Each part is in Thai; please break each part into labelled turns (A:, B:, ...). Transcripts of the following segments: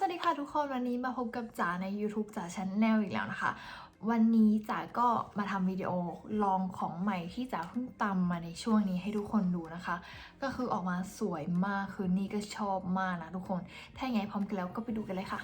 A: สวัสดีค่ะทุกคนวันนี้มาพบกับจ๋าใน YouTube จ๋าช n แนลอีกแล้วนะคะ วันนี้จ๋าก็มาทำวิดีโอลองของใหม่ที่จ๋าเพิ่งตำมาในช่วงนี้ให้ทุกคนดูนะคะ ก็คือออกมาสวยมากคือนี่ก็ชอบมากนะทุกคน ถ้าอย่างไรพร้อมกันแล้วก็ไปดูกันเลยค่ะ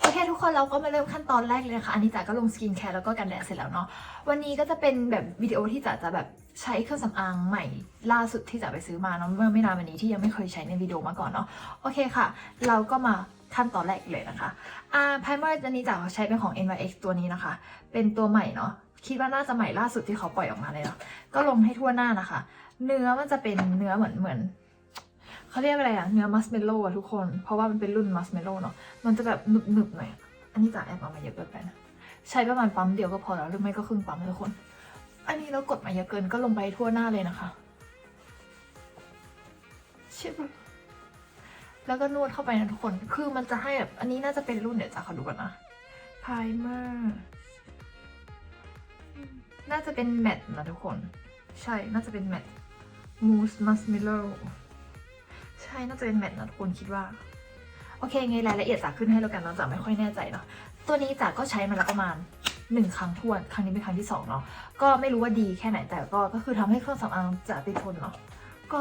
A: โอเคทุกคนเราก็มาเริ่มขั้นตอนแรกเลยนะคะอันนี้จ๋าก็ลงสกินแคร์แล้วก็กันแดดเสร็จแล้วเนาะวันนี้ก็จะเป็นแบบวิดีโอที่จ๋าจะแบบใช้เครื่องสำอางใหม่ล่าสุดที่จ๋าไปซื้อมาเนาะเมื่อไม่นานมานี้ที่ยังไม่เคยใช้ในวิดีโอมาก่อนเนาะโอเคค่ะ เราก็มาขั้นตอนแรกเลยนะคะอ่าไพรเมอร์อันนี้จ๋าใช้เป็นของ NYX ตัวนี้นะคะ เป็นตัวใหม่เนาะคิดว่าน่าจะใหม่ล่าสุดที่เขาปล่อยออกมาเลยเนาะก็ลงให้ทั่วหน้านะคะ เนื้อมันจะเป็นเนื้อเหมือนเหมือน เขาเรียกอะไรอะเนื้อมัสเมลโล่อะทุกคน เพราะว่ามันเป็นรุ่นมัสเมลโล่เนาะ มันจะแบบหนึบหนึบๆหน่อย อันนี้จ๋าแอบเอามาเยอะเกินไปนะ ใช้ประมาณปั๊มเดียวก็พอแล้วหรือไม่ก็ครึ่งปั๊มทุกคน อันนี้เรากดมาเยอะเกินก็ลงไปทั่วหน้าเลยนะคะชิบแล้วก็นวดเข้าไปนะทุกคน คือมันจะให้แบบ อันนี้น่าจะเป็นรุ่นเดี๋ยวจะขอดูก่อนนะไพรเมอร์น่าจะเป็นแมตต์นะทุกคน ใช่ น่าจะเป็นแมตต์มูสมัสเมลโล่ ใช่น่าจะเป็นแมทนะทุกคนคิดว่า โอเคไงรายละเอียดจากขึ้นให้แล้วกันเนาะจ๋าไม่ค่อยแน่ใจเนาะตัวนี้จ๋าก็ใช้มาแล้วประมาณหนึ่งครั้งทวน ครั้งนี้เป็นครั้งที่สองเนาะก็ไม่รู้ว่าดีแค่ไหนแต่ก็ก็คือทำให้เครื่องสำอางจ๋าติดทนเนาะก็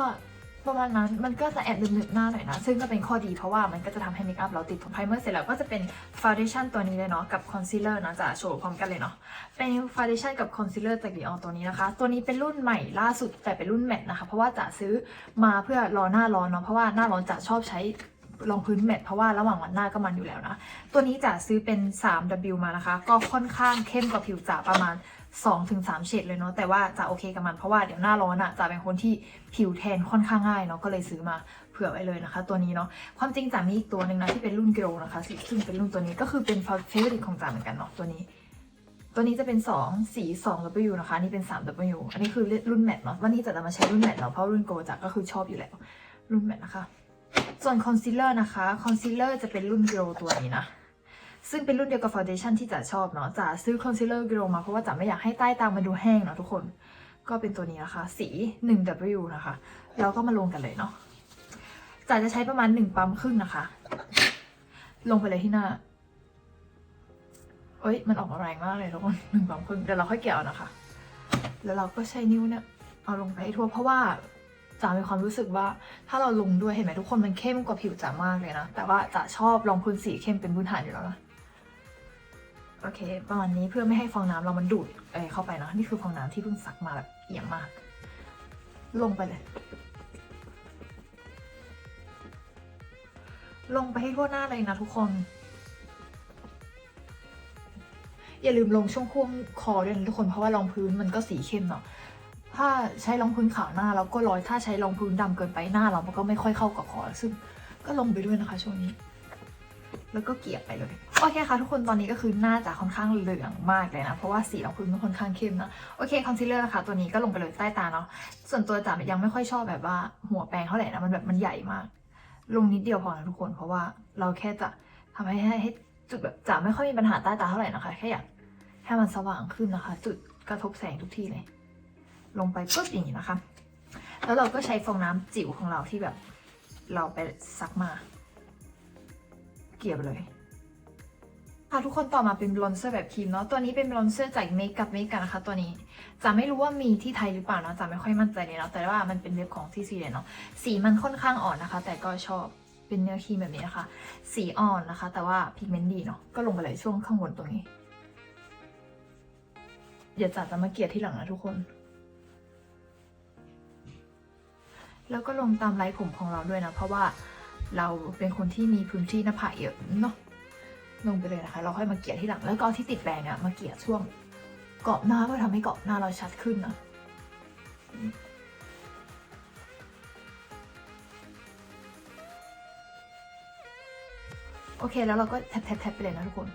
A: ประมาณนั้นมันก็จะแอบหนึบๆหน้าหน่อยนะ ซึ่งก็เป็นข้อดีเพราะว่ามันก็จะทำให้เมคอัพเราติดทนไพรเมอร์เสร็จแล้วก็จะเป็นฟ u n เดชั่นตัวนี้เลยเนาะกับคอนซีลเลอร์นะจ๋าโชว์พร้อมกันเลยเนาะเป็นฟ u n เดชั่นกับคอนซีลเลอร์จากดีออตัวนี้นะคะ ตัวนี้เป็นรุ่นใหม่ล่าสุดแต่เป็นรุ่นแมตนะคะ เพราะว่าจ๋าซื้อมาเพื่อรอหน้าร้อนเนาะเพราะว่าหน้าร้อนจ๋าชอบใช้รองพื้นแมตต์เพราะว่าระหว่างวันหน้าก็มันอยู่แล้วนะ ตัวนี้จะซื้อเป็น 3W มานะคะ ก็ค่อนข้างเข้มกว่าผิวจ๋าประมาณ 2-3เฉดเลยเนาะแต่ว่าจะโอเคกับมันเพราะว่าเดี๋ยวหน้าร้อนอะ่ะจะเป็นคนที่ผิวแทนค่อนข้างง่ายเนาะก็เลยซื้อมาเผื่อไว้เลยนะคะ ตัวนี้เนาะความจริงจ๋ามีอีกตัวหนึ่งนะที่เป็นรุ่นเกลนะคะซึ่งเป็นรุ่นตัวนี้ก็คือเป็นเฟเวอร์ของจ๋าเหมือนกันเนาะตัวนี้ ตัวนี้จะเป็น 2 สี 2W นะคะนี่เป็น 3W อันนี้คือรุ่นแมทเนาะวันนี้จะจะมาใช้รุ่นแมทเนาะเพราะรุ่นโกจ๋าก็คือชอบอยู่แล้วรุ่นแมทนะคะ ส่วนคอนซีลเลอร์นะคะคอนซีลเลอร์จะเป็นรุ่นเกลตัวนี้นะ ซึ่งเป็นรุ่นเดียวกับฟ u n เดชั่นที่จ๋าชอบเนาะจ๋าซื้อคอนซีลเลอร์กลมาเพราะว่าจ๋าไม่อยากให้ใต้ตามันดูแห้งเนาะทุกคน ก็เป็นตัวนี้นะคะ สี 1W นะคะแล้วก็มาลงกันเลยเนาะจ๋าจะใช้ประมาณ 1 ปั๊มครึ่งนะคะ ลงไปเลยที่หน้าเอ้ย มันออกมาแรงมากเลยทุกคนหนึ่งปั๊มครึ่งเดี๋ยวเราค่อยเกี่ยวนะคะ แล้วเราก็ใช้นิ้วเนี่ยเอาลงไปให้ทั่วเพราะว่าจ๋ามีความรู้สึกว่าถ้าเราลงด้วยเห็นไหมทุกคนมันเข้มกว่าผิวจ๋ามากเลยนะ แต่ว่าจ๋าชอบรองพื้นสีเข้มเป็นพื้นฐานอยู่แล้วนะ โอเค ประมาณนี้เพื่อไม่ให้ฟองน้ำเรามันดูดเอเข้าไปเนาะนี่คือฟองน้ำที่เพิ่งซักมาแบบเอียงมาก ลงไปเลย ลงไปให้ทั่วหน้าเลยนะทุกคน อย่าลืมลงช่วงควงคอด้วยนะทุกคนเพราะว่ารองพื้นมันก็สีเข้มเนาะถ้าใช้รองพื้นขาวหน้าแล้วก็ร้อยถ้าใช้รองพื้นดำเกินไปหน้าเรามันก็ไม่ค่อยเข้ากับคอซึ่งก็ลงไปด้วยนะคะช่วงนี้ แล้วก็เกลี่ยไปเลย โอเคค่ะทุกคนตอนนี้ก็คือหน้าจะค่อนข้างเหลืองมากเลยนะ เพราะว่าสีรองพื้นมันค่อนข้างเข้มนะโอเคคอนซีลเลอร์นะคะตัวนี้ก็ลงไปเลยใต้ตาเนาะส่วนตัวจ๋ายังไม่ค่อยชอบแบบว่าหัวแปรงเท่าไหร่นะมันแบบมันใหญ่มาก ลงนิดเดียวพอนะทุกคน เพราะว่าเราแค่จะทำให้ให้ให้จุดแบบจ๋าไม่ค่อยมีปัญหาใต้ตาเท่าไหร่นะคะแค่อยากให้มันสว่างขึ้นนะคะ จุดกระทบแสงทุกที่เลย ลงไปปุ๊บอย่างนี้นะคะ แล้วเราก็ใช้ฟองน้ำจิ๋วของเราที่แบบเราไปซักมา เกลี่ยไปเลย ค่ะทุกคนต่อมาเป็นบลอนเซอร์แบบครีมเนาะตัวนี้เป็นบลอนเซอร์จากเมคกับเมกันนะคะตัวนี้จะไม่รู้ว่ามีที่ไทยหรือเปล่าเนาะจะไม่ค่อยมั่นใจเลยเนาะแต่ว่ามันเป็นเว็บของที่ซีเรียเนาะสีมันค่อนข้างอ่อนนะคะ แต่ก็ชอบเป็นเนื้อครีมแบบนี้นะคะ สีอ่อนนะคะ แต่ว่าพิกเมนต์ดีเนาะก็ลงไปเลยช่วงข้างบนตรงนี้เดี๋ยวจ๋าจะมาเกลี่ยที่หลังนะทุกคน แล้วก็ลงตามไร้ผมของเราด้วยนะ เพราะว่าเราเป็นคนที่มีพื้นที่หน้าผากเยอะเนาะ ลงไปเลยนะคะ เราค่อยมาเกลี่ยที่หลังแล้วก็เอาที่ติดแปรงเนี่ยมาเกลี่ยช่วงเกาะหน้าเพื่อทำให้เกาะหน้าเราชัดขึ้นนะโอเคแล้วเราก็แท็บๆไปเลยนะทุกคน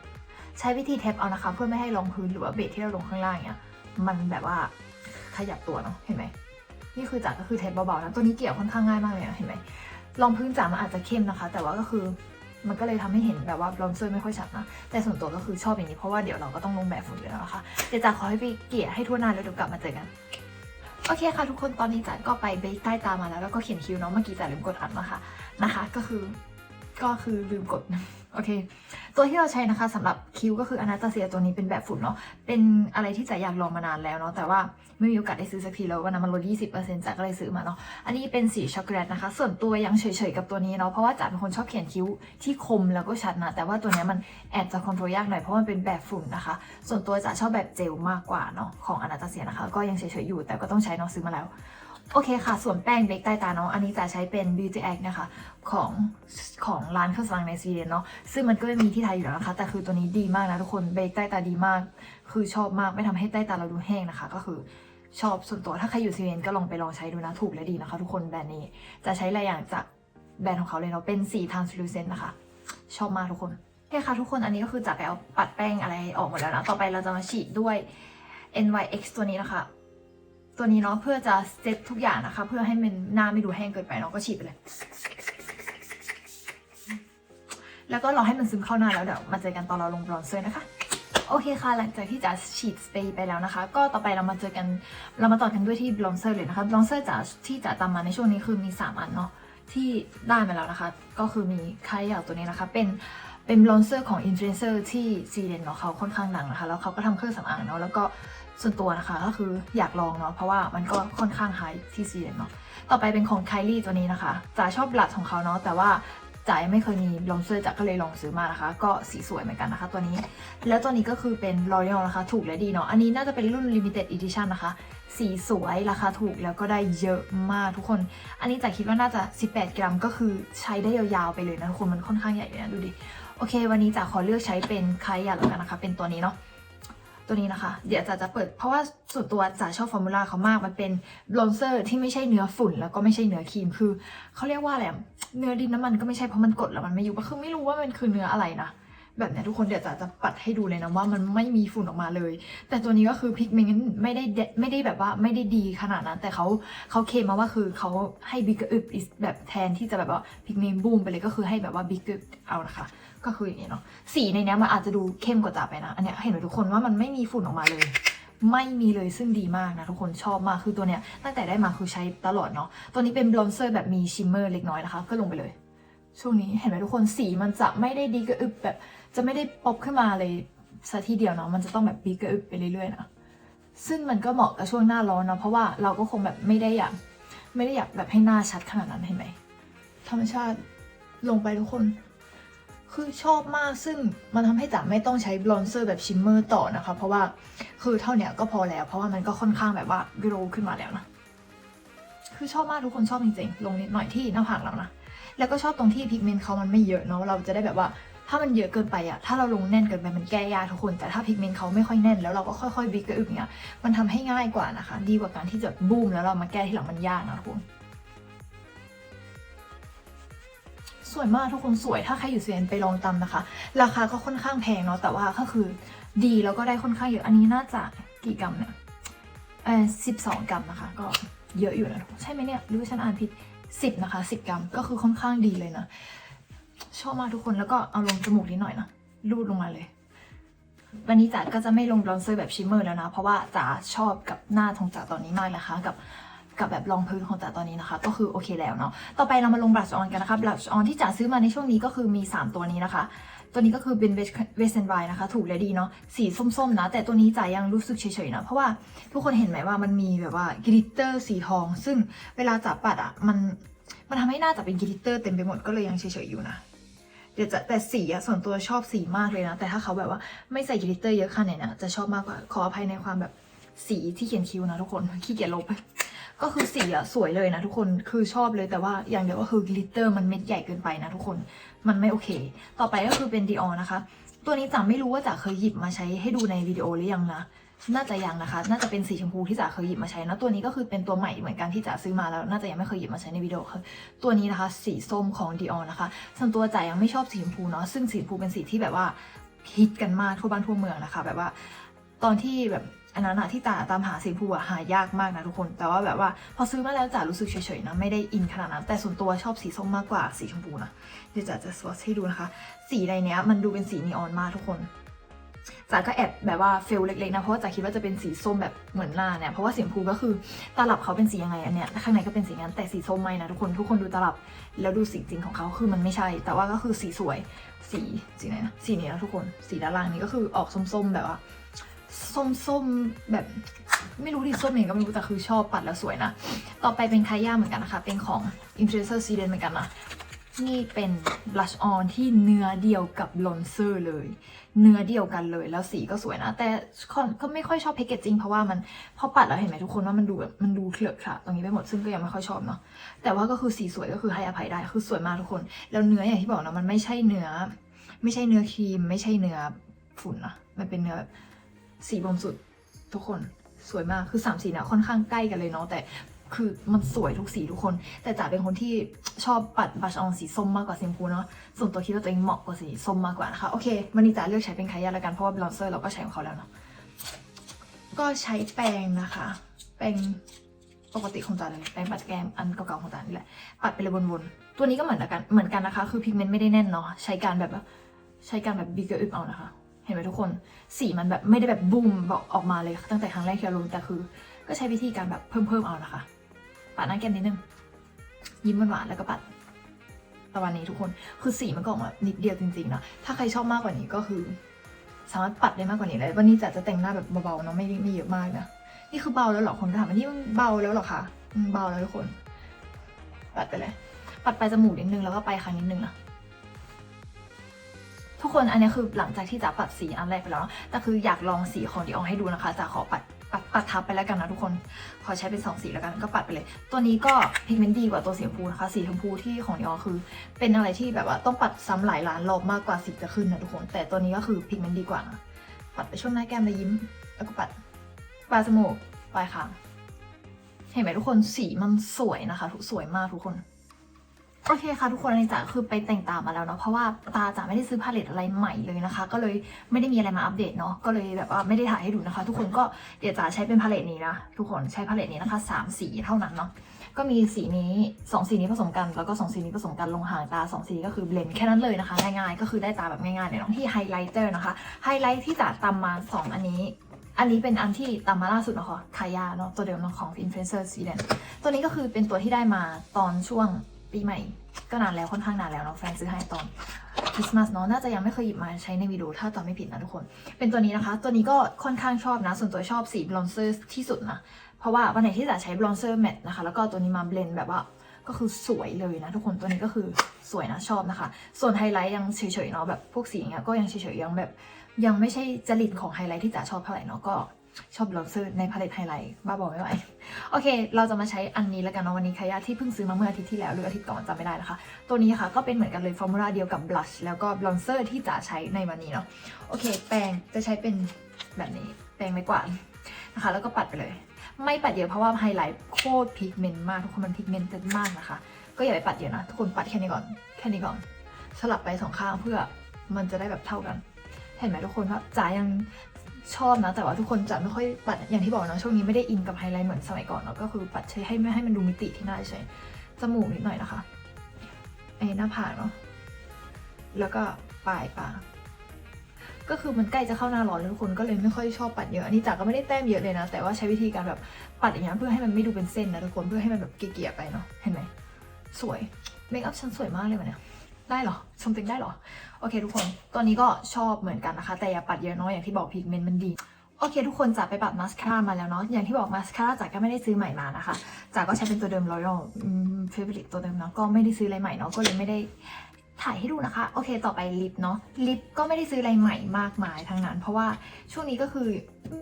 A: ใช้วิธีแท็บเอานะคะ เพื่อไม่ให้รองพื้นหรือว่าเบสที่เราลงข้างล่างเนี่ยมันแบบว่าขยับตัวเนาะเห็นไหมนี่คือจ๋าก็คือเทปเบาๆนะตัวนี้เกี่ยวค่อนข้างง่ายมากเลยนะเห็นไหมรองพื้นจ๋ามันอาจจะเข้มนะคะ แต่ว่าก็คือ มันก็เลยทำให้เห็นแบบว่าบลอนเซอร์ไม่ค่อยชัดนะแต่ส่วนตัวก็คือชอบอย่างนี้เพราะว่าเดี๋ยวเราก็ต้องลงแบบฝุ่นอยู่แล้วนะคะเดี๋ยวจ๋าขอให้ไปเกลี่ยให้ทั่วหน้าแล้วเดี๋ยวกลับมาเจอกันโอเคค่ะทุกคนตอนนี้จ๋าก็ไปเบคใต้ตามาแล้วแล้วก็เขียนคิ้วเนาะเมื่อกี้จ๋าลืมกดอัดนะคะนะคะ ก็คือ ก็คือลืมกด โอเค ตัวที่เราใช้นะคะสำหรับคิ้วก็คืออนาตาเซียตัวนี้เป็นแบบฝุ่นเนาะ เป็นอะไรที่จะอยากลองมานานแล้วเนาะ แต่ว่าไม่มีโอกาสได้ซื้อสักทีแล้ววันนั้นมันลด 20%จากก็เลยซื้อมาเนาะ อันนี้เป็นสีช็อกโกแลตนะคะ ส่วนตัวยังเฉยๆกับตัวนี้เนาะ เพราะว่าจ๋าเป็นคนชอบเขียนคิ้วที่คมแล้วก็ชัดนะ แต่ว่าตัวนี้มันแอบจะคอนโทรลยากหน่อยเพราะมันเป็นแบบฝุ่นนะคะ ส่วนตัวจ๋าชอบแบบเจลมากกว่าเนาะของอนาตาเซียนะคะ ก็ยังเฉยๆอยู่แต่ก็ต้องใช้เนาะซื้อมาแล้ว โอเคค่ะ ส่วนแป้งเบคใต้ตาเนาะ อันนี้จะใช้เป็น Beauty Act นะคะ ของของร้านเครื่องสำอางในสวีเดนเนาะ ซึ่งมันก็ไม่มีที่ไทยอยู่แล้วนะคะ แต่คือตัวนี้ดีมากนะทุกคน เบคใต้ตาดีมาก คือชอบมาก ไม่ทำให้ใต้ตาเราดูแห้งนะคะ ก็คือชอบส่วนตัว ถ้าใครอยู่สวีเดนก็ลองไปลองใช้ดูนะ ถูกและดีนะคะ ทุกคนแบรนด์นี้ จะใช้หลายอย่างจากแบรนด์ของเขาเลยเนาะ เป็นสี translucent นะคะ ชอบมากทุกคนโอเคค่ะทุกคน อันนี้ก็คือจะไปเอาปัดแป้งอะไรออกหมดแล้วนะ ต่อไปเราจะมาฉีดด้วย NYX ตัวนี้นะคะ ตัวนี้เนาะเพื่อจะเซตทุกอย่างนะคะ เพื่อให้มันหน้าไม่ดูแห้งเกินไปเนาะก็ฉีดไปเลย แล้วก็รอให้มันซึมเข้าหน้าแล้วเดี๋ยวมาเจอกันตอนเราลงบรอนเซอร์นะคะ โอเคค่ะ หลังจากที่จะฉีดสเปรย์ไปแล้วนะคะ ก็ต่อไปเรามาเจอกันเรามาต่อกันด้วยที่บลอนเซอร์เลยนะคะบลอนเซอร์จะที่จะตามมาในช่วงนี้คือมี 3 อันเนาะที่ได้มาแล้วนะคะ ก็คือมีคายาวตัวนี้นะคะ เป็นเป็นบลอนเซอร์ของอินฟลูเอนเซอร์ที่ซีเดนเนาะเขาค่อนข้างดังนะคะ แล้วเขาก็ทำเครื่องสำอางเนาะแล้วก็ ส่วนตัวนะคะก็คืออยากลองเนาะเพราะว่ามันก็ค่อนข้างไฮที่ซีเนเนาะต่อไปเป็นของไคลี่ตัวนี้นะคะจ๋าชอบบลัดของเขาเนาะแต่ว่าจ๋าไม่เคยมีลอนเซอร์จ๋าก็เลยลองซื้อมานะคะ ก็สีสวยเหมือนกันนะคะตัวนี้ แล้วตัวนี้ก็คือเป็น L'Oreal นะคะ ถูกและดีเนาะอันนี้น่าจะเป็นรุ่น Limited Edition นะคะ สีสวยราคาถูกแล้วก็ได้เยอะมากทุกคน อันนี้จะคิดว่าน่าจะ 18 กรัมก็คือใช้ได้ยาวๆไปเลยนะทุกคนมันค่อนข้างใหญ่เลยนะดูดิโอเค วันนี้จะขอเลือกใช้เป็นไคายาแล้วกันนะคะ เป็นตัวนี้เนาะ ตัวนี้นะคะ เดี๋ยวจะจะเปิดเพราะว่าส่วนตัวจะชอบฟอร์มูลาเขามาก มันเป็นบลอนเซอร์ที่ไม่ใช่เนื้อฝุ่น แล้วก็ไม่ใช่เนื้อครีมคือเขาเรียกว่าอะไรเนื้อดินน้ำมันก็ไม่ใช่เพราะมันกดแล้วมันไม่ยุบก็คือไม่รู้ว่ามันคือเนื้ออะไรนะแบบเนี้ยทุกคนเดี๋ยวจะจะปัดให้ดูเลยนะว่ามันไม่มีฝุ่นออกมาเลย แต่ตัวนี้ก็คือพิกเมนต์ไม่ได้ไม่ได้แบบว่าไม่ได้ดีขนาดนั้น แต่เขาเขาเคมมาว่าคือเขาให้บิ๊กอึบแบบแทนที่จะแบบว่าพิกเมนต์บูมไปเลยก็คือให้แบบว่าบิ๊กอึบเอานะคะ ก็คืออย่างนี้เนาะสีในเนี้ยมันอาจจะดูเข้มกว่าจ่าไปนะ อันเนี้ยเห็นไหมทุกคนว่ามันไม่มีฝุ่นออกมาเลย ไม่มีเลยซึ่งดีมากนะทุกคนชอบมากคือตัวเนี้ยตั้งแต่ได้มาคือใช้ตลอดเนาะตัวนี้เป็นบลอนเซอร์แบบมีชิมเมอร์เล็กน้อยนะคะ ก็ลงไปเลย ช่วงนี้เห็นไหมทุกคนสีมันจะไม่ได้ดีกระอึบแบบจะไม่ได้ป๊อปขึ้นมาเลยสัทีเดียวเนาะมันจะต้องแบบบีกระอึบไปเรื่อยๆนะซึ่งมันก็เหมาะกับช่วงหน้าร้อนเนาะเพราะว่าเราก็คงแบบไม่ได้อยากไม่ได้อยากแบบให้หน้าชัดขนาดนั้นเห็นไหมธรรมชาติลงไปทุกคน คือชอบมากซึ่งมันทำให้จ๋าไม่ต้องใช้บลอนเซอร์แบบชิมเมอร์ต่อนะคะ เพราะว่าคือเท่าเนี้ยก็พอแล้ว เพราะว่ามันก็ค่อนข้างแบบว่าโรขึ้นมาแล้วนะคือชอบมากทุกคนชอบจริงๆ ลงนิดหน่อยที่หน้าผากเรานะ แล้วก็ชอบตรงที่พิกเมนต์เขามันไม่เยอะเนาะเราจะได้แบบว่าถ้ามันเยอะเกินไปอะถ้าเราลงแน่นเกินไปมันแก้ยากทุกคน แต่ถ้าพิกเมนต์เขาไม่ค่อยแน่น แล้วเราก็ค่อยๆบิ๊กกระอึกเนี้ยมันทำให้ง่ายกว่านะคะ ดีกว่าการที่จะบูมแล้วเรามาแก้ที่หลังมันยากนะทุกคน สวยมากทุกคนสวยถ้าใครอยู่สวีเดนไปลองตำนะคะ ราคาก็ค่อนข้างแพงเนาะแต่ว่าก็คือดีแล้วก็ได้ค่อนข้างเยอะอันนี้น่าจะกี่กรัมเนี่ยเออสิบสองกรัมนะคะ ก็เยอะอยู่นะใช่ไหมเนี่ยหรือว่าฉันอ่านผิดสิบนะคะสิบกรัมก็คือค่อนข้างดีเลยนะชอบมากทุกคนแล้วก็เอาลงจมูกนิดหน่อยนะรูดลงมาเลยวันนี้จ๋าก็จะไม่ลงบลอนเซอร์แบบชิมเมอร์แล้วนะ เพราะว่าจ๋าชอบกับหน้าของจ๋าตอนนี้มากนะคะ กับ กับแบบรองพื้นของจ๋าตอนนี้นะคะ ก็คือโอเคแล้วเนาะต่อไปเรามาลงบลัชออนกันนะคะบลัชออนที่จ๋าซื้อมาในช่วงนี้ก็คือมี 3 ตัวนี้นะคะ ตัวนี้ก็คือเป็นเวสเซนไวนะคะ ถูกและดีเนาะสีส้มๆนะ แต่ตัวนี้จ๋ายังรู้สึกเฉยๆนะ เพราะว่าทุกคนเห็นไหมว่ามันมีแบบว่ากลิตเตอร์สีทอง ซึ่งเวลาจ๋าปัดอะมันมันทำให้หน้าจ๋าเป็นกลิตเตอร์เต็มไปหมดก็เลยยังเฉยๆอยู่นะเดี๋ยวจะแต่สีอะส่วนตัวชอบสีมากเลยนะ แต่ถ้าเขาแบบว่าไม่ใส่กลิตเตอร์เยอะขนาดไหนนะจะชอบมากกว่าขออภัยในความแบบสีที่เขียนคิ้วนะทุกคนขี้เกียจลบ ก็คือสีอะสวยเลยนะทุกคนคือชอบเลยแต่ว่าอย่างเดียวก็คือกลิตเตอร์มันเม็ดใหญ่เกินไปนะทุกคนมันไม่โอเค ต่อไปก็คือเป็นดีออนะคะ ตัวนี้จ๋าไม่รู้ว่าจ๋าเคยหยิบมาใช้ให้ดูในวิดีโอหรือยังนะน่าจะยังนะคะ น่าจะเป็นสีชมพูที่จ๋าเคยหยิบมาใช้นะ ตัวนี้ก็คือเป็นตัวใหม่เหมือนกันที่จ๋าซื้อมาแล้ว น่าจะยังไม่เคยหยิบมาใช้ในวิดีโอคือตัวนี้นะคะ สีส้มของ Dior นะคะ ส่วนตัวจ๋ายังไม่ชอบสีชมพูเนาะ ซึ่งสีชมพูเป็นสีที่แบบว่าฮิตกันมากทั่วบ้านทั่วเมืองนะคะ แบบว่า ตอนที่แบบ อันนั้นอะที่จ๋าตามหาสีชมพูอะหายากมากนะทุกคน แต่ว่าแบบว่าพอซื้อมาแล้วจ๋ารู้สึกเฉยๆนะไม่ได้อินขนาดนั้น แต่ส่วนตัวชอบสีส้มมากกว่าสีชมพูนะเดี๋ยวจ๋าจะสวอชให้ดูนะคะ สีในเนี้ยมันดูเป็นสีนีออนมากทุกคนจ๋าก็แอบแบบว่าเฟลเล็กๆนะเพราะว่าจ๋าคิดว่าจะเป็นสีส้มแบบเหมือนหน้าเนี่ยเพราะว่าสีชมพูก็คือตลับเขาเป็นสียังไงอันเนี้ยข้างในก็เป็นสีงั้นแต่สีส้มไม่นะทุกคนทุกคนดูตลับแล้วดูสีจริงของเขาคือมันไม่ใช่ แต่ว่าก็คือสีสวยสีสีไหนนะสีนี้นะทุกคนสีด้านล่างนี้ก็คือออกส้มๆแบบว่า ส้มๆแบบไม่รู้ดิส้มเองก็ไม่รู้แต่คือชอบปัดแล้วสวยนะ ต่อไปเป็นคาย่าเหมือนกันนะคะ เป็นของ Influencer s w e d e n เหมือนกันนะนี่เป็น blush on ที่เนื้อเดียวกับ bronzer เลย เนื้อเดียวกันเลยแล้วสีก็สวยนะ แต่ก็ไม่ค่อยชอบแพคเกจจิ้งเพราะว่ามันพอปัดแล้วเห็นไหมทุกคนว่ามันดูแบบมันดูเคลือะคละตรงนี้ไปหมดซึ่งก็ยังไม่ค่อยชอบเนาะแต่ว่าก็คือสีสวยก็คือให้อภัยได้คือสวยมากทุกคน แล้วเนื้ออย่างที่บอกนะมันไม่ใช่เนื้อ ไม่ใช่เนื้อครีม ไม่ใช่เนื้อฝุ่นนะมันเป็นเนื้อ สีบรมสุดทุกคนสวยมากคือสามสีเนี่ยค่อนข้างใกล้กันเลยเนาะแต่คือมันสวยทุกสีทุกคน แต่จ๋าเป็นคนที่ชอบปัดบัชออนสีส้มมากกว่าสีชมพูเนาะส่วนตัวคิดว่าตัวเองเหมาะกว่าสีส้มมากกว่านะคะโอเควันนี้จ๋าเลือกใช้เป็นคายาแล้วกันเพราะว่าบลอนเซอร์เราก็ใช้ของเขาแล้วเนาะก็ใช้แปรงนะคะ แปรงปกติของจ๋าเลยแปรงปัดแก้มอันเก่าๆของจ๋านี่แหละปัดไปเลยวนๆตัวนี้ก็เหมือนกันเหมือนกันนะคะ คือพิกเมนต์ไม่ได้แน่นเนาะใช้การแบบใช้การแบบบีเกอร์อึบเอานะคะ เห็นไหมทุกคน สีมันแบบไม่ได้แบบบูมบอกออกมาเลยตั้งแต่ครั้งแรกที่เราลงแต่คือ ก็ใช้วิธีการแบบเพิ่มๆเอานะคะปัดหน้าแก้มนิดนึง ยิ้มหวานๆแล้วก็ปัดประมาณนี้ทุกคน คือสีมันก็ออกมานิดเดียวจริงๆนะ ถ้าใครชอบมากกว่านี้ก็คือ สามารถปัดได้มากกว่านี้เลยวันนี้จะจะแต่งหน้าแบบเบาๆเนาะไม่ไม่เยอะมากนะ นี่คือเบาแล้วเหรอคนถามว่านี่มันเบาแล้วเหรอคะเบาแล้วทุกคน ปัดไปเลย ปัดไปจมูกนิดนึงแล้วก็ไปคางนิดนึงนะ ทุกคนอันนี้คือหลังจากที่จะปัดสีอันแรกไปแล้วเนอะแต่คืออยากลองสีของดิอองให้ดูนะคะจะขอปัดปัดปัดทับไปแล้วกันนะทุกคน ขอใช้เป็นสองสีแล้วกันก็ปัดไปเลย ตัวนี้ก็พิกเมนต์ดีกว่าตัวสีชมพูนะคะ สีชมพูที่ของดิอองคือ เป็นอะไรที่แบบว่าต้องปัดซ้ำหลายล้านรอบมากกว่าสีจะขึ้นนะทุกคน แต่ตัวนี้ก็คือพิกเมนต์ดีกว่านะปัดไปช่วงหน้าแก้มแล้วยิ้ม แล้วก็ปัดปลายจมูกปลายคางเห็นไหมทุกคนสีมันสวยนะคะทุกสวยมากทุกคน โอเคค่ะทุกคนอันนี้จ๋าคือไปแต่งตามาแล้วเนาะเพราะว่าตาจ๋าไม่ได้ซื้อพาเลตอะไรใหม่เลยนะคะ ก็เลยไม่ได้มีอะไรมาอัปเดตเนาะก็เลยแบบว่าไม่ได้ถ่ายให้ดูนะคะ ทุกคนก็เดี๋ยวจ๋าใช้เป็นพาเลตนี้นะทุกคนใช้พาเลตนี้นะคะสามสีเท่านั้นเนาะก็มีสีนี้สองสีนี้ผสมกัน แล้วก็สองสีนี้ผสมกันลงหางตาสองสีก็คือเบลนด์แค่นั้นเลยนะคะง่ายๆก็คือได้ตาแบบง่ายๆเลยเนาะที่ไฮไลท์เตอร์นะคะไฮไลท์ที่จ๋าตำมาสองอันนี้อันนี้เป็นอันที่ตามมาล่าสุดนะคะคายาเนาะตัวเดิมเนาะของ Influencer Sweden ตัวนี้ก็คือเป็นตัวที่ได้มาตอนช่วง ปีใหม่ ก็นานแล้วค่อนข้างนานแล้วเนาะแฟนซื้อให้ตอนคริสต์มาสเนาะน่าจะยังไม่เคยหยิบมาใช้ในวิดีโอถ้าจำไม่ผิดนะทุกคน เป็นตัวนี้นะคะ ตัวนี้ก็ค่อนข้างชอบนะ ส่วนตัวชอบสีบลอนเซอร์ที่สุดนะ เพราะว่าวันไหนที่จะใช้บลอนเซอร์แมทนะคะ แล้วก็ตัวนี้มาเบลนด์แบบว่าก็คือสวยเลยนะทุกคนตัวนี้ก็คือสวยนะชอบนะคะ ส่วนไฮไลท์ยังเฉยๆเนาะแบบพวกสีเงี้ยก็ยังเฉยๆยังแบบ ยังไม่ใช่จริตของไฮไลท์ที่จ๋าชอบเท่าไหร่เนาะก็ ชอบบลอนเซอร์ในพาเลตไฮไลท์บ้าบอไม่ไหว โอเค เราจะมาใช้อันนี้แล้วกันเนาะวันนี้คายาที่เพิ่งซื้อมาเมื่ออาทิตย์ที่แล้ว หรืออาทิตย์ก่อนจำไม่ได้นะคะ ตัวนี้ค่ะก็เป็นเหมือนกันเลยฟอร์มูลาเดียวกับบลัชแล้วก็บลอนเซอร์ที่จ๋าใช้ในวันนี้เนาะ โอเค แปรงจะใช้เป็นแบบนี้ แปรงไม้กวาดนะคะ แล้วก็ปัดไปเลย ไม่ปัดเยอะเพราะว่าไฮไลท์โคตรพิกเมนต์มากทุกคนมันพิกเมนต์มากนะคะ ก็อย่าไปปัดเยอะนะทุกคนปัดแค่นี้ก่อน แค่นี้ก่อน สลับไปสองข้างเพื่อมันจะได้แบบเท่ากัน เห็นไหมทุกคนว่าจ๋ายัง ชอบนะ แต่ว่าทุกคนจะไม่ค่อยปัดอย่างที่บอกเนาะช่วงนี้ไม่ได้อินกับไฮไลท์เหมือนสมัยก่อนเนาะก็คือปัดใช้ให้ไม่ให้มันดูมิติที่หน้าใช้จมูกนิดหน่อยนะคะไอ้หน้าผากเนาะแล้วก็ปลายปากก็คือมันใกล้จะเข้าหน้าร้อนแล้วทุกคนก็เลยไม่ค่อยชอบปัดเยอะอันนี้จ๋าก็ไม่ได้แต้มเยอะเลยนะ แต่ว่าใช้วิธีการแบบปัดอย่างเงี้ยเพื่อให้มันไม่ดูเป็นเส้นนะทุกคนเพื่อให้มันแบบเกลี่ยๆไปเนาะเห็นไหมสวยเมคอัพฉันสวยมากเลยวันเนี้ย ได้เหรอชมติงได้เหรอ โอเคทุกคนตัวนี้ก็ชอบเหมือนกันนะคะ แต่อย่าปัดเยอะเนาะอย่างที่บอกพิกเมนต์มันดี โอเค ทุกคนจาไปปัดมาสคาร่ามาแล้วเนาะ อย่างที่บอกมาสคาร่าจ๋าก็ไม่ได้ซื้อใหม่มานะคะจ๋าก็ใช้เป็นตัวเดิม Royal เฟเวอร์ตัวเดิมเนาะ ก็ไม่ได้ซื้ออะไรใหม่เนาะ ก็เลยไม่ได้ถ่ายให้ดูนะคะ โอเค ต่อไปลิปเนาะ ลิปก็ไม่ได้ซื้ออะไรใหม่มากมายทั้งนั้น เพราะว่าช่วงนี้ก็คือ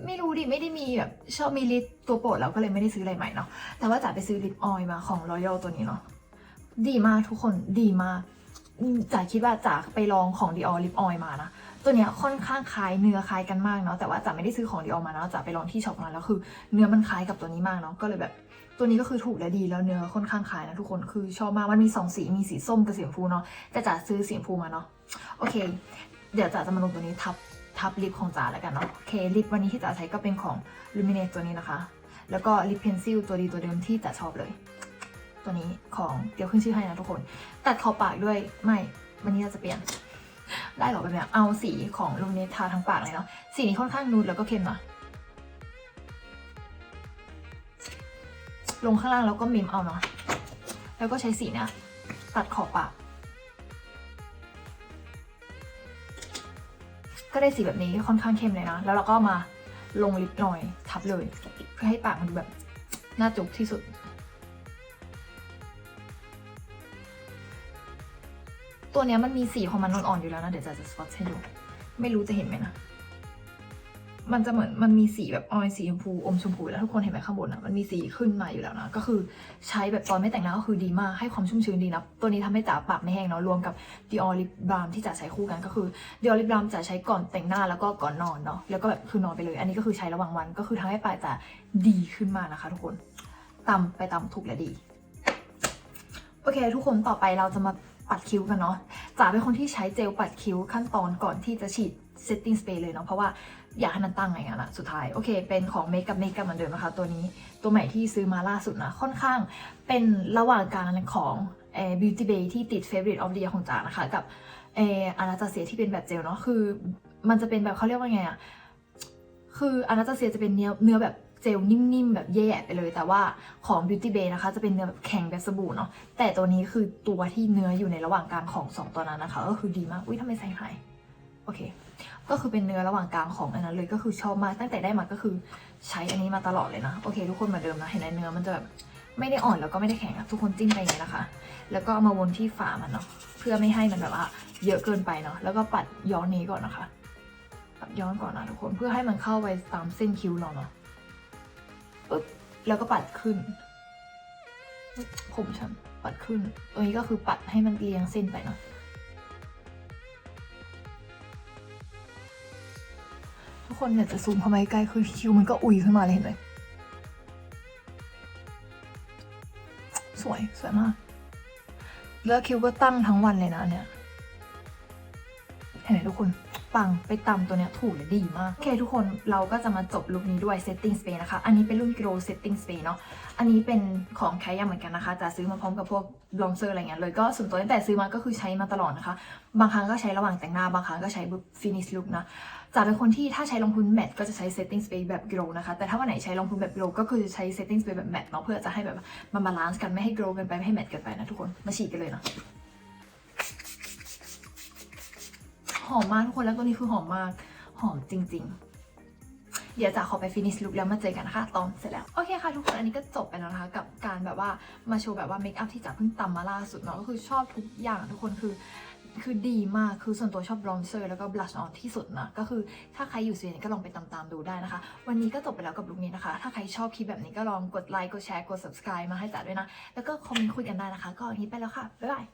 A: ไม่รู้ดิไม่ได้มีแบบชอบมีลิปตัวโปรดแล้วก็เลยไม่ได้ซื้ออะไรใหม่เนาะ แต่ว่าจ๋าไปซื้อลิปออยล์มาของ Royal ตัวนี้เนาะ ดีมากทุกคน ดีมาก จ๋าคิดว่าจ๋าไปลองของ Dior Lip Oil มานะ ตัวเนี้ยค่อนข้างคล้ายเนื้อคล้ายกันมากเนาะแต่ว่าจ๋าไม่ได้ซื้อของ Dior มานะจ๋าไปลองที่ช็อปมาแล้วคือ เนื้อมันคล้ายกับตัวนี้มากเนาะก็เลยแบบ ตัวนี้ก็คือถูกและดีแล้วเนื้อค่อนข้างคล้ายนะทุกคนคือชอบมากมันมีสองสีมีสีส้มกับสีชมพูเนาะแต่จ๋าซื้อสีชมพูมาเนาะโอเค เดี๋ยวจ๋าจะมาลงตัวนี้ทับทับลิปของจ๋าแล้วกันเนาะโอเคลิปวันนี้ที่จ๋าใช้ก็เป็นของ Luminate ตัวนี้นะคะ แล้วก็ลิปเพนซิลตัวดีตัวเดิมที่จ๋าชอบเลย ตัวนี้ของเดี๋ยวขึ้นชื่อให้นะทุกคน ตัดขอบปากด้วยไม่ วันนี้เราจะเปลี่ยน ได้หรอแบบนี้เอาสีของลูเนทาทั้งปากเลยเนาะสีนี้ค่อนข้างนูดแล้วก็เข้มนะลงข้างล่างแล้วก็มิมเอาเนาะแล้วก็ใช้สีเนี้ยตัดขอบปากก็ได้สีแบบนี้ค่อนข้างเข้มเลยนะ แล้วเราก็มาลงลิปหน่อยทับเลย เพื่อให้ปากมันดูแบบ น่าจุกที่สุด ตัวเนี้ยมันมีสีของมันอ่อนๆอยู่แล้วนะ เดี๋ยวจะจะสวอตให้ดู ไม่รู้จะเห็นไหมนะ มันจะเหมือนมันมีสีแบบออยสีชมพูอมชมพูแล้วทุกคนเห็นไหมข้างบนอะมันมีสีขึ้นมาอยู่แล้วนะ ก็คือใช้แบบตอนไม่แต่งหน้าก็คือดีมากให้ความชุ่มชื้นดีนะ ตัวนี้ทำให้จ๋าปากไม่แห้งเนาะรวมกับ Dior Lip Balm ที่จ๋าใช้คู่กันก็คือ Dior Lip Balm จ๋าใช้ก่อนแต่งหน้าแล้วก็ก่อนนอนเนาะแล้วก็แบบคือนอนไปเลย อันนี้ก็คือใช้ระหว่างวันก็คือทำให้ปลายจ๋าดีขึ้นมากนะคะ ทุกคนตำไปตำถูกและดีโอเค ทุกคนต่อไปเราจะมา ปัดคิ้วกันเนาะจ๋าเป็นคนที่ใช้เจลปัดคิ้วขั้นตอนก่อนที่จะฉีด setting spray เลยเนาะเพราะว่าอยากให้มันตั้งอย่างนั้นอะสุดท้าย โอเค เป็นของ Make Up Make Up เหมือนเดิมนะคะ ตัวนี้ตัวใหม่ที่ซื้อมาล่าสุดนะ ค่อนข้างเป็นระหว่างกางของเอ่อ Beauty Bay ที่ติด Favorite of the Year ของจ๋านะคะ กับเอ่ออานาตาเซียที่เป็นแบบเจลเนาะคือ มันจะเป็นแบบเขาเรียกว่าไงอะคืออานาตาเซียจะเป็นเนื้อเนื้อแบบ เจลนิ่มๆ แบบแย่ไปเลย แต่ว่าของ Beauty Bay นะคะ จะเป็นเนื้อแบบแข็งแบบสบู่เนาะแต่ตัวนี้คือตัวที่เนื้ออยู่ในระหว่างกลางของสองตัวนั้นนะคะ ก็คือดีมากอุ้ยทำไมใส่หายโอเค ก็คือเป็นเนื้อระหว่างกลางของอันนั้นเลยก็คือชอบมากตั้งแต่ได้มาก็คือใช้อันนี้มาตลอดเลยนะโอเค ทุกคนเหมือนเดิมนะเห็นไหมเนื้อมันจะแบบไม่ได้อ่อนแล้วก็ไม่ได้แข็งอะทุกคนจิ้มไปอย่างนี้นะคะ แล้วก็เอามาวนที่ฝ่ามันเนาะเพื่อไม่ให้มันแบบว่าเยอะเกินไปเนาะแล้วก็ปัดย้อนนี้ก่อนนะคะปัดย้อนก่อนนะทุกคนเพื่อให้มันเข้าไปตามเส้นคิ้วเราเนาะ ปึ๊บแล้วก็ปัดขึ้น ผมฉันปัดขึ้นตัวนี้ก็คือปัดให้มันเรียงเส้นไปเนาะทุกคนเนี่ยจะซูมเข้ามาใกล้คือคิวมันก็อุยขึ้นมาเลยเห็นไหมสวย สวยมาก แล้วคิวก็ตั้งทั้งวันเลยนะเนี่ยเห็นไหมทุกคน ปังไปตำตัวเนี้ยถูกเลยดีมาก โอเคทุกคนเราก็จะมาจบลุคนี้ด้วย setting spray นะคะ อันนี้เป็นรุ่น glow setting spray เนาะ อันนี้เป็นของแคยาเหมือนกันนะคะ จะซื้อมาพร้อมกับพวกบลอนเซอร์อะไรเงี้ยเลย ก็ส่วนตัวตั้งแต่ซื้อมาก็คือใช้มาตลอดนะคะ บางครั้งก็ใช้ระหว่างแต่งหน้า บางครั้งก็ใช้บบ finish look นะจะเป็นคนที่ถ้าใช้รองพื้นแมตต์ก็จะใช้ setting spray แบบ glow นะคะ แต่ถ้าวันไหนใช้รองพื้นแบบ glow ก็คือใช้ setting spray แบบแมตต์เนาะ เพื่อจะให้แบบมันบาลานซ์กันไม่ให้ glow กินไปไม่ให้แมตต์เกินไปนะทุกคน มาฉีดกันเลยนะ หอมมากทุกคนแล้วตัวนี้คือหอมมาก หอมจริง ๆเดี๋ยวจะขอไปฟินิชลุคแล้วมาเจอกันนะคะตอนเสร็จแล้ว โอเคค่ะทุกคนอันนี้ก็จบไปแล้วนะคะ กับการแบบว่ามาโชว์แบบว่าเมคอัพที่จ๋าเพิ่งตำมาล่าสุดเนาะก็คือชอบทุกอย่างทุกคนคือคือดีมากคือส่วนตัวชอบบรอนเซอร์แล้วก็บลัชออนที่สุดนะก็คือถ้าใครอยู่สวีเดนก็ลองไปตามๆดูได้นะคะ วันนี้ก็จบไปแล้วกับลุคนี้นะคะ ถ้าใครชอบคลิปแบบนี้ก็ลองกดไลค์กดแชร์กด subscribe มาให้จ๋าด้วยนะ แล้วก็คอมเมนต์คุยกันได้นะคะ ก็อย่างนี้ไปแล้วค่ะบ๊ายบาย